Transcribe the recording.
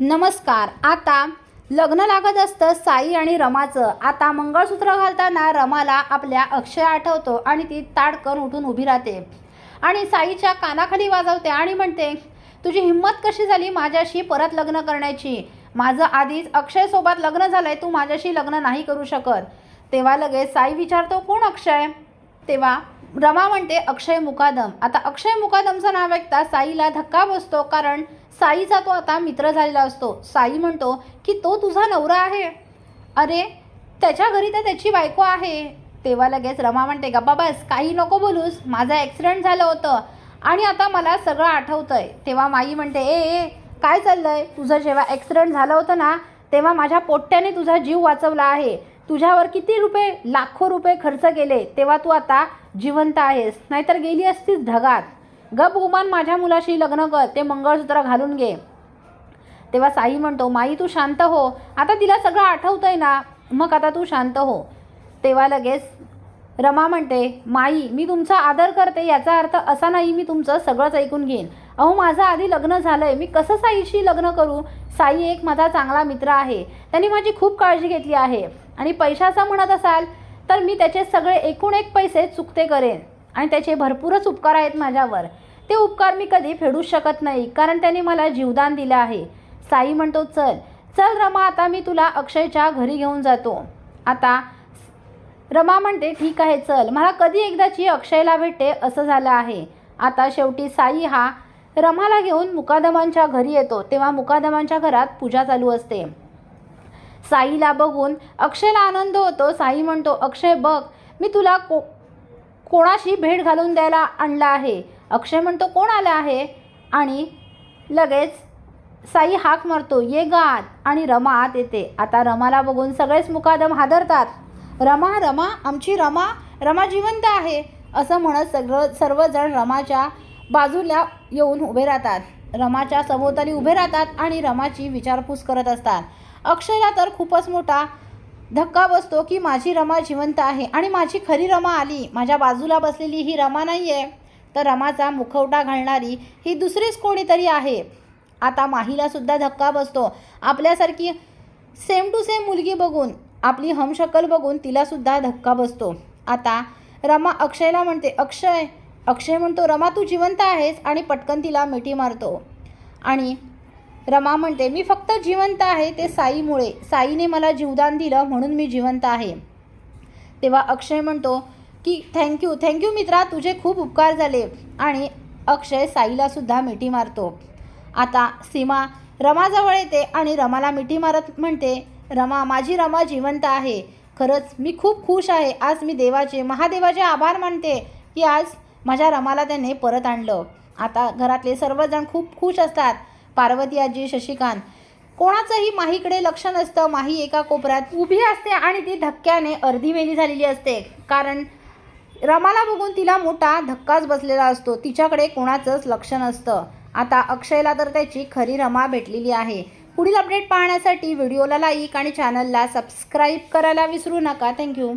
नमस्कार. आता लग्न लागत असतं साई आणि रमाचं. आता मंगळसूत्र घालताना रमाला आपल्या अक्षय आठवतो आणि ती ताडकन उठून उभी राहते. आणि साईच्या कानाखाली वाजवते आणि म्हणते तुझी हिंमत कशी झाली माझ्याशी परत लग्न करण्याची? माझं आधीच अक्षयसोबत लग्न झालंय तू माझ्याशी लग्न नाही करू शकत. तेव्हा लगेच साई विचारतो कोण अक्षय? तेव्हा रमा म्हणते अक्षय मुकादम. आता अक्षय मुकादमचं नाव ऐकता साईला धक्का बसतो कारण साईचा तो आता मित्र झालेला असतो. साई म्हणतो की तो तुझा नवरा आहे. अरे त्याच्या घरी तर त्याची बायको आहे. तेव्हा लगेच रमा म्हणते गप्पा बस काही नको बोलूस माझं ॲक्सिडेंट झालं होतं आणि आता मला सगळं आठवतंय. तेव्हा माई म्हणते ए ए काय चाललंय? तुझं जेव्हा ॲक्सिडेंट झालं होतं ना तेव्हा माझ्या पोट्ट्याने तुझा जीव वाचवला आहे. तुझ्यावर किती रुपये लाखो रुपये खर्च केले तेव्हा तू आता जिवंत आहेस. नाहीतर गेली असतीस ढगात. गप गुमान माझ्या मुलाशी लग्न कर ते मंगळसूत्र घालून घे. तेव्हा साई म्हणतो माई तू शांत हो. आता तिला सगळं आठवतंय ना. मग आता तू शांत हो. तेव्हा लगेच रमा म्हणते माई मी तुमचा आदर करते याचा अर्थ असा नाही मी तुमचं सगळंच ऐकून घेईन. अहो माझं आधी लग्न झालं आहे मी कसं साईशी लग्न करू? साई एक माझा चांगला मित्र आहे. त्यांनी माझी खूप काळजी घेतली आहे. आणि पैशाचा म्हणत असाल तर मी त्याचे सगळे एकूण एक पैसे चुकते करेन. आणि त्याचे भरपूरच उपकार आहेत माझ्यावर. ते उपकार मी कधी फेडूच शकत नाही कारण त्यांनी मला जीवदान दिलं आहे. साई म्हणतो चल चल रमा आता मी तुला अक्षयच्या घरी घेऊन जातो. आता रमा म्हणते ठीक आहे चल. मला कधी एकदाची अक्षयला भेटते असं झालं आहे. आता शेवटी साई हा रमाला घेऊन मुकादमांच्या घरी येतो. तेव्हा मुकादमांच्या घरात पूजा चालू असते. साईला बघून अक्षयला आनंद होतो. साई म्हणतो अक्षय बघ मी तुला को कोणाशी भेट घालून द्यायला आणला आहे? अक्षय म्हणतो कोण आलं आहे? आणि लगेच साई हाक मारतो ये गात. आत आणि रमा आत येते. आता रमाला बघून सगळेच मुकादम हादरतात. रमा रमा आमची रमा रमा जिवंत आहे. असं म्हणत सगळं सर्वजण रमाच्या बाजूला येऊन उभे राहतात. रमाच्या सभोवताली उभे राहतात आणि रमाची विचारपूस करत असतात. अक्षयला तर खूपच मोठा धक्का बसतो की माझी रमा जिवंत आहे आणि माझी खरी रमा आली. माझ्या बाजूला बसलेली ही रमा नाही आहे तर रमाचा मुखवटा घालणारी ही दुसरीच कोणीतरी आहे. आता माहीलासुद्धा धक्का बसतो. आपल्यासारखी सेम टू सेम मुलगी बघून आपली हमशकल बघून तिलासुद्धा धक्का बसतो. आता रमा अक्षयला म्हणते अक्षय अक्षय म्हणतो रमा तू जिवंत आहेस आणि पटकन तिला मिठी मारतो. आणि रमा म्हणते मी फक्त जिवंत आहे ते साईमुळे. साईने मला जीवदान दिलं म्हणून मी जिवंत आहे. तेव्हा अक्षय म्हणतो की थँक्यू थँक्यू मित्रा तुझे खूप उपकार झाले. आणि अक्षय साईलासुद्धा मिठी मारतो. आता सीमा रमाजवळ येते आणि रमाला मिठी मारत म्हणते रमा माझी रमा जिवंत आहे. खरंच मी खूप खुश आहे. आज मी देवाचे महादेवाचे आभार मानते की आज माझ्या रमाला त्याने परत आणलं. आता घरातले सर्वजण खूप खुश असतात. पार्वती आजी शशिकांत. कोणाचंही माहीकडे लक्ष नसतं. माही एका कोपऱ्यात उभी असते आणि ती धक्क्याने अर्धी मेली झालेली असते. कारण रमाला बघून तिला मोठा धक्काच बसलेला असतो. तिच्याकडे कोणाचंच लक्ष नसतं. आता अक्षयला तर त्याची खरी रमा भेटलेली आहे. पुढील अपडेट पाहण्यासाठी व्हिडिओला लाईक आणि चॅनलला सबस्क्राईब करायला विसरू नका. थँक्यू.